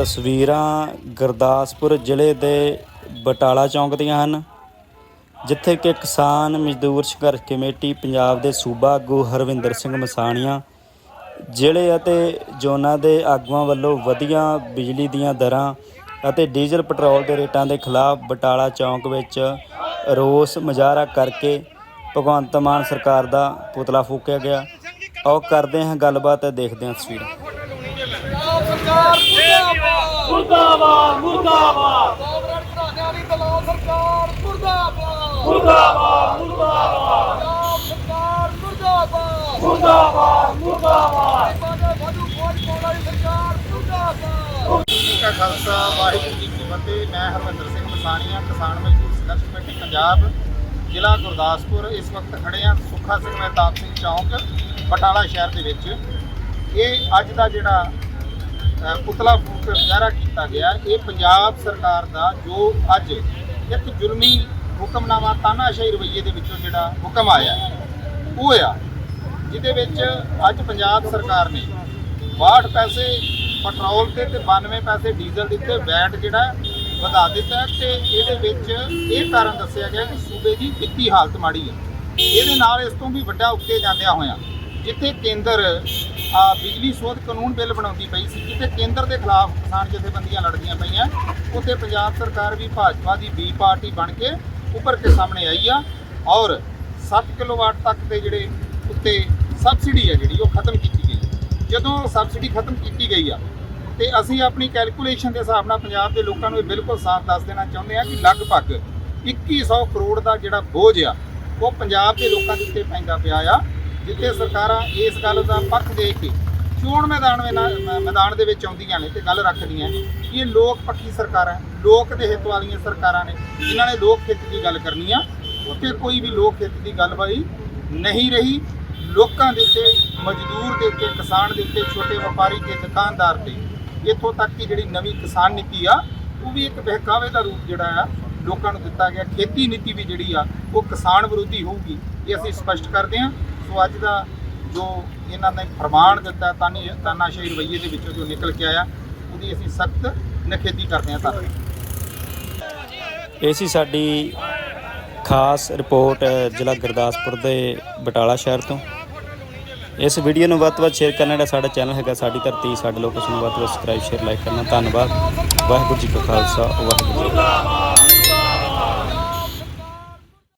ਤਸਵੀਰਾਂ ਗੁਰਦਾਸਪੁਰ ਜ਼ਿਲ੍ਹੇ ਦੇ ਬਟਾਲਾ ਚੌਂਕ ਦੀਆਂ ਹਨ, ਜਿੱਥੇ ਕਿ ਕਿਸਾਨ ਮਜ਼ਦੂਰ ਸੰਘਰਸ਼ ਕਮੇਟੀ ਪੰਜਾਬ ਦੇ ਸੂਬਾ ਆਗੂ ਹਰਵਿੰਦਰ ਸਿੰਘ ਮਸਾਣੀਆਂ ਜ਼ਿਲ੍ਹੇ ਅਤੇ ਜ਼ੋਨਾਂ ਦੇ ਆਗੂਆਂ ਵੱਲੋਂ ਵਧੀਆਂ ਬਿਜਲੀ ਦੀਆਂ ਦਰਾਂ ਅਤੇ ਡੀਜ਼ਲ ਪੈਟਰੋਲ ਦੇ ਰੇਟਾਂ ਦੇ ਖਿਲਾਫ ਬਟਾਲਾ ਚੌਂਕ ਵਿੱਚ ਰੋਸ ਮੁਜ਼ਾਹਰਾ ਕਰਕੇ ਭਗਵੰਤ ਮਾਨ ਸਰਕਾਰ ਦਾ ਪੁਤਲਾ ਫੂਕਿਆ ਗਿਆ। ਆਓ ਕਰਦੇ ਹਾਂ ਗੱਲਬਾਤ ਅਤੇ ਦੇਖਦੇ ਹਾਂ ਤਸਵੀਰਾਂ। ਮੁਰਦਾਬਾਦ ਮੁਰਦਾਬਾਦ। ਕਾਂਗਰਸ ਘਰਾਣਿਆਂ ਵਾਲੀ ਦਲਾਲ ਸਰਕਾਰ ਮੁਰਦਾਬਾਦ। ਮੁਰਦਾਬਾਦ ਮੁਰਦਾਬਾਦ। ਪੰਜਾਬ ਸਰਕਾਰ ਮੁਰਦਾਬਾਦ। ਮੁਰਦਾਬਾਦ ਮੁਰਦਾਬਾਦ। ਸਾਡੇ ਸਾਧੂ ਫੌਜ ਪਾਉਣ ਵਾਲੀ ਸਰਕਾਰ ਮੁਰਦਾਬਾਦ। ਜੀ ਕਾ ਖਾਲਸਾ ਵਾਹਿਗੁਰੂ ਜੀ ਕੀ ਫਤਿਹ। ਮੈਂ ਹਰਮੰਦਰ ਸਿੰਘ ਮਸਾਣੀਆਂ ਕਿਸਾਨ ਮਜ਼ਦੂਰ ਸੰਘਰਸ਼ ਕਮੇਟੀ ਪੰਜਾਬ ਜ਼ਿਲ੍ਹਾ ਗੁਰਦਾਸਪੁਰ। ਇਸ ਵਕਤ ਖੜੇ ਹਾਂ ਸੁੱਖਾ ਸਿੰਘ ਮਹਿਤਾਬ ਸਿੰਘ ਚੌਂਕ ਬਟਾਲਾ ਸ਼ਹਿਰ ਦੇ ਵਿੱਚ। ਇਹ ਅੱਜ ਦਾ ਜਿਹੜਾ ਪੁਤਲਾ ਫੂਕ ਮੁਜ਼ਾਹਰਾ ਕੀਤਾ ਗਿਆ। ਇਹ ਪੰਜਾਬ ਸਰਕਾਰ ਦਾ ਜੋ ਅੱਜ ਇੱਕ ਜ਼ੁਲਮੀ ਹੁਕਮਨਾਮਾ ਤਾਨਾਸ਼ਾਹੀ ਰਵੱਈਏ ਦੇ ਵਿੱਚੋਂ ਜਿਹੜਾ ਹੁਕਮ ਆਇਆ, ਉਹ ਆ ਜਿਹਦੇ ਵਿੱਚ ਅੱਜ ਪੰਜਾਬ ਸਰਕਾਰ ਨੇ 62 ਪੈਸੇ ਪੈਟਰੋਲ ਤੇ ਤੇ 92 ਪੈਸੇ ਡੀਜ਼ਲ ਦੇ ਉੱਤੇ ਵੈਟ ਜਿਹੜਾ ਵਧਾ ਦਿੱਤਾ ਹੈ ਤੇ ਇਹਦੇ ਵਿੱਚ ਇਹ ਕਾਰਨ ਦੱਸਿਆ ਗਿਆ ਕਿ ਸੂਬੇ ਦੀ ਵਿੱਤੀ ਹਾਲਤ ਮਾੜੀ ਹੈ। ਇਹਦੇ ਨਾਲ ਇਸ ਤੋਂ ਵੀ ਵੱਡਾ ਉੱਤੇ ਜਾਂਦਿਆਂ ਹੋਇਆਂ ਜਿੱਥੇ ਕੇਂਦਰ ਆ ਬਿਜਲੀ ਸੋਧ ਕਾਨੂੰਨ ਬਿੱਲ ਬਣਾਉਂਦੀ ਪਈ ਸੀ, ਜਿੱਥੇ ਕੇਂਦਰ ਦੇ ਖਿਲਾਫ ਕਿਸਾਨ ਜਥੇਬੰਦੀਆਂ ਲੜਦੀਆਂ ਪਈਆਂ, ਉੱਥੇ ਪੰਜਾਬ ਸਰਕਾਰ ਵੀ ਭਾਜਪਾ ਦੀ ਬੀ ਪਾਰਟੀ ਬਣ ਕੇ ਉੱਪਰ ਕੇ ਸਾਹਮਣੇ ਆਈ ਆ, ਔਰ 7 ਕਿਲੋਵਾਟ ਤੱਕ ਦੇ ਜਿਹੜੇ ਉੱਤੇ ਸਬਸਿਡੀ ਹੈ ਜਿਹੜੀ, ਉਹ ਖਤਮ ਕੀਤੀ ਗਈ ਹੈ। ਜਦੋਂ ਸਬਸਿਡੀ ਖਤਮ ਕੀਤੀ ਗਈ ਆ, ਤੇ ਅਸੀਂ ਆਪਣੀ ਕੈਲਕੂਲੇਸ਼ਨ ਦੇ ਹਿਸਾਬ ਨਾਲ ਪੰਜਾਬ ਦੇ ਲੋਕਾਂ ਨੂੰ ਇਹ ਬਿਲਕੁਲ ਸਾਫ਼ ਦੱਸ ਦੇਣਾ ਚਾਹੁੰਦੇ ਆ ਕਿ ਲਗਭਗ 2100 ਕਰੋੜ ਦਾ ਜਿਹੜਾ ਬੋਝ ਆ, ਉਹ ਪੰਜਾਬ ਦੇ ਲੋਕਾਂ ਦੇ ਉੱਤੇ ਪੈਂਦਾ ਪਿਆ ਆ ਜਿੱਥੇ ਸਰਕਾਰਾਂ ਇਸ ਗੱਲ ਦਾ ਪੱਖ ਦੇ ਕੇ ਚੋਣ ਮੈਦਾਨ ਵਿੱਚ ਮੈਦਾਨ ਦੇ ਵਿੱਚ ਆਉਂਦੀਆਂ ਨੇ ਤੇ ਗੱਲ ਰੱਖਦੀਆਂ ਕਿ ਇਹ ਲੋਕ ਪੱਖੀ ਸਰਕਾਰਾਂ ਲੋਕ ਦੇ ਹਿੱਤ ਵਾਲੀਆਂ ਸਰਕਾਰਾਂ ਨੇ, ਜਿਨ੍ਹਾਂ ਨੇ ਲੋਕ ਹਿੱਤ ਦੀ ਗੱਲ ਕਰਨੀ ਆ, ਉੱਥੇ ਕੋਈ ਵੀ ਲੋਕ ਹਿੱਤ ਦੀ ਗੱਲਬਾਈ ਨਹੀਂ ਰਹੀ। ਲੋਕਾਂ ਦੇ ਉੱਤੇ, ਮਜ਼ਦੂਰ ਦੇ ਉੱਤੇ, ਕਿਸਾਨ ਦੇ ਉੱਤੇ, ਛੋਟੇ ਵਪਾਰੀ ਤੇ ਦੁਕਾਨਦਾਰ ਤੇ, ਇੱਥੋਂ ਤੱਕ ਕਿ ਜਿਹੜੀ ਨਵੀਂ ਕਿਸਾਨ ਨੀਤੀ ਆ, ਉਹ ਵੀ ਇੱਕ ਬਹਿਕਾਵੇ ਦਾ ਰੂਪ ਜਿਹੜਾ ਆ, ਲੋਕਾਂ ਨੂੰ ਦਿੱਤਾ ਗਿਆ। ਖੇਤੀ ਨੀਤੀ ਵੀ ਜਿਹੜੀ ਆ, ਉਹ ਕਿਸਾਨ ਵਿਰੋਧੀ ਹੋਊਗੀ, ਇਹ ਅਸੀਂ ਸਪਸ਼ਟ ਕਰਦੇ ਹਾਂ। ਸੋ ਅੱਜ ਦਾ ਜੋ ਇਹਨਾਂ ਨੇ ਫਰਮਾਨ ਦਿੱਤਾ, ਤਾਨੀ ਤਾਨਾਸ਼ਾਹੀ ਰਵੱਈਏ ਦੇ ਵਿੱਚੋਂ ਜੋ ਨਿਕਲ ਕੇ ਆਇਆ, ਉਹਦੀ ਅਸੀਂ ਸਖਤ ਨਖੇਦੀ ਕਰਦੇ ਹਾਂ ਧੰਨਵਾਦ। ਇਹ ਸੀ ਸਾਡੀ ਖਾਸ ਰਿਪੋਰਟ, ਜ਼ਿਲ੍ਹਾ ਗੁਰਦਾਸਪੁਰ ਦੇ ਬਟਾਲਾ ਸ਼ਹਿਰ ਤੋਂ। ਇਸ ਵੀਡੀਓ ਨੂੰ ਵੱਧ ਤੋਂ ਵੱਧ ਸ਼ੇਅਰ ਕਰਨਾ ਜਿਹੜਾ ਸਾਡਾ ਚੈਨਲ ਹੈਗਾ ਸਾਡੀ ਧਰਤੀ, ਸਾਡੇ ਲੋਕ ਇਸ ਨੂੰ ਵੱਧ ਤੋਂ ਵੱਧ ਸਬਸਕ੍ਰਾਈਬ ਸ਼ੇਅਰ ਲਾਈਕ ਕਰਨਾ। ਧੰਨਵਾਦ। ਵਾਹਿਗੁਰੂ ਜੀ ਕਾ ਖਾਲਸਾ, ਵਾਹਿਗੁਰੂ ਜੀ ਕੀ ਫਤਿਹ।